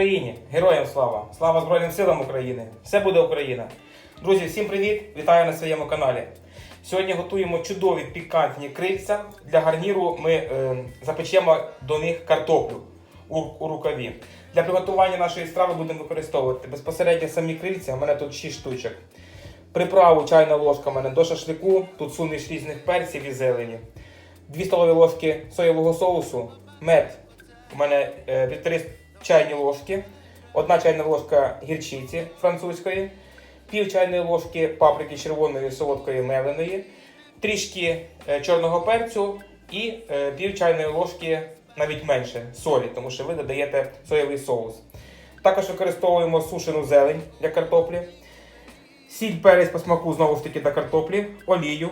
Україні! Героям слава! Слава Збройним силам України! Все буде Україна! Друзі, всім привіт! Вітаю на своєму каналі. Сьогодні готуємо чудові пікантні крильця. Для гарніру ми е, запечемо до них картоплю у, у рукаві. Для приготування нашої страви будемо використовувати безпосередньо самі крильця. У мене тут 6 штучок. Приправу чайна ложка у мене до шашлику. Тут суміш різних перців і зелені. 2 столові ложки соєвого соусу, мед. У мене е, 1,5 чайні ложки, 1 чайна ложка гірчиці французької, пів чайної ложки паприки червоної солодкої меленої, трішки е, чорного перцю і е, пів чайної ложки, навіть менше, солі, тому що ви додаєте соєвий соус. Також використовуємо сушену зелень для картоплі, сіль перець по смаку знову ж таки для картоплі, олію.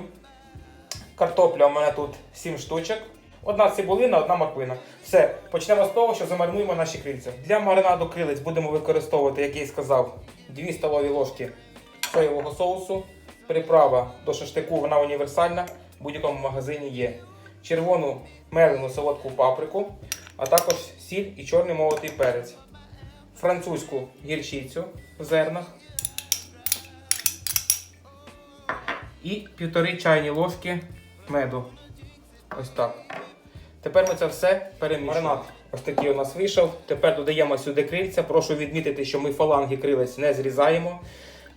Картопля у мене тут 7 штучок. Одна цибулина, одна морквина. Все, почнемо з того, що замаринуємо наші крильця. Для маринаду крилиць будемо використовувати, як я і сказав, 2 столові ложки соєвого соусу. Приправа до шашлику, вона універсальна, в будь-якому магазині є. Червону мелену солодку паприку, а також сіль і чорний молотий перець. Французьку гірчицю в зернах. І півтори чайні ложки меду. Ось так. Тепер ми це все перемішуємо. Маринад ось такий у нас вийшов. Тепер додаємо сюди крильця. Прошу відмітити, що ми фаланги крилець не зрізаємо.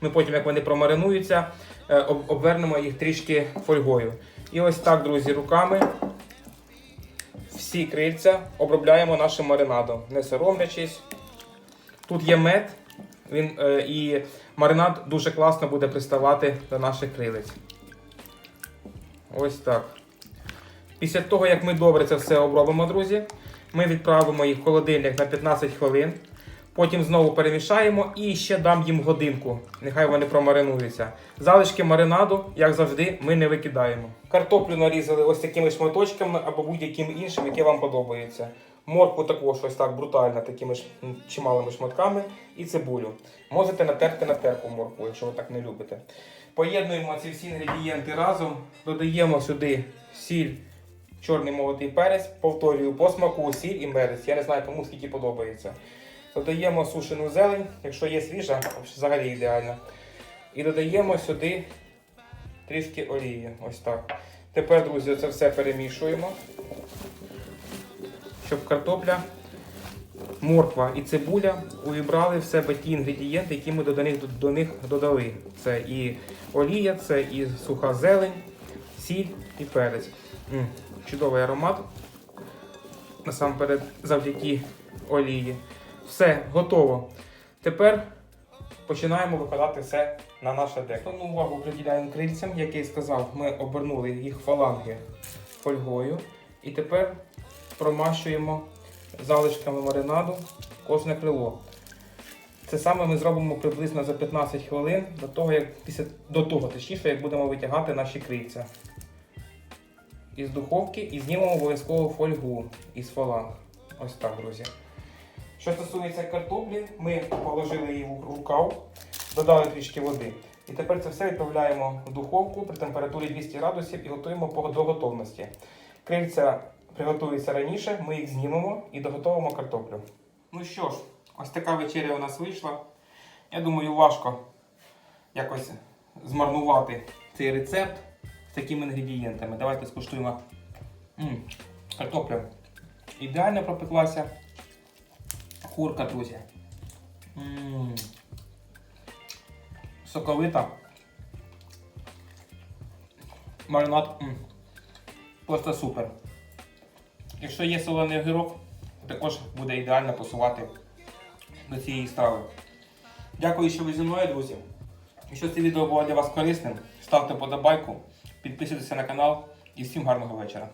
Ми потім, як вони промаринуються, е, обвернемо їх трішки фольгою. І ось так, друзі, руками всі крильця обробляємо нашим маринадом, не соромлячись. Тут є мед, він, е, і маринад дуже класно буде приставати до наших крилець. Ось так. Після того, як ми добре це все обробимо, друзі, ми відправимо їх в холодильник на 15 хвилин. Потім знову перемішаємо і ще дам їм годинку. Нехай вони промаринуються. Залишки маринаду, як завжди, ми не викидаємо. Картоплю нарізали ось такими шматочками або будь-яким іншим, яке вам подобається. Моркву також ось так брутально, такими ж чималими шматками, і цибулю. Можете натерти на терку моркву, якщо ви так не любите. Поєднуємо ці всі інгредієнти разом, додаємо сюди сіль, чорний молотий перець, повторюю, по смаку сіль і перець. Я не знаю, кому скільки подобається. Додаємо сушену зелень, якщо є свіжа, взагалі ідеально. І додаємо сюди трішки олії. Ось так. Тепер, друзі, це все перемішуємо, щоб картопля, морква і цибуля увібрали в себе ті інгредієнти, які ми до них, до них додали. Це і олія, це і суха зелень, сіль і перець. Чудовий аромат. Насамперед, завдяки олії. Все, готово. Тепер починаємо викладати все на наше деко. Основну увагу приділяємо крильцям, як я і сказав, ми обернули їх фаланги фольгою. І тепер промащуємо залишками маринаду кожне крило. Це саме ми зробимо приблизно за 15 хвилин до того, як після до того, точніше, як будемо витягати наші крильця із духовки і знімемо обов'язково фольгу із фаланг. Ось так, друзі. Що стосується картоплі, ми положили її в рукав, додали трішки води. І тепер це все відправляємо в духовку при температурі 200 градусів і готуємо до готовності. Крильця приготуються раніше, ми їх знімемо і доготовимо картоплю. Ну що ж, ось така вечеря у нас вийшла. Я думаю, важко якось змарнувати цей рецепт такими інгредієнтами. Давайте скуштуємо. М, картопля ідеально пропеклася. Курка, друзі. Соковита. Маринад. Просто супер. Якщо є солений огірок, також буде ідеально пасувати до цієї страви. Дякую, що ви зі мною, друзі. Якщо це відео було для вас корисним, ставте подобайку, підписуйтесь на канал і всім гарного вечора.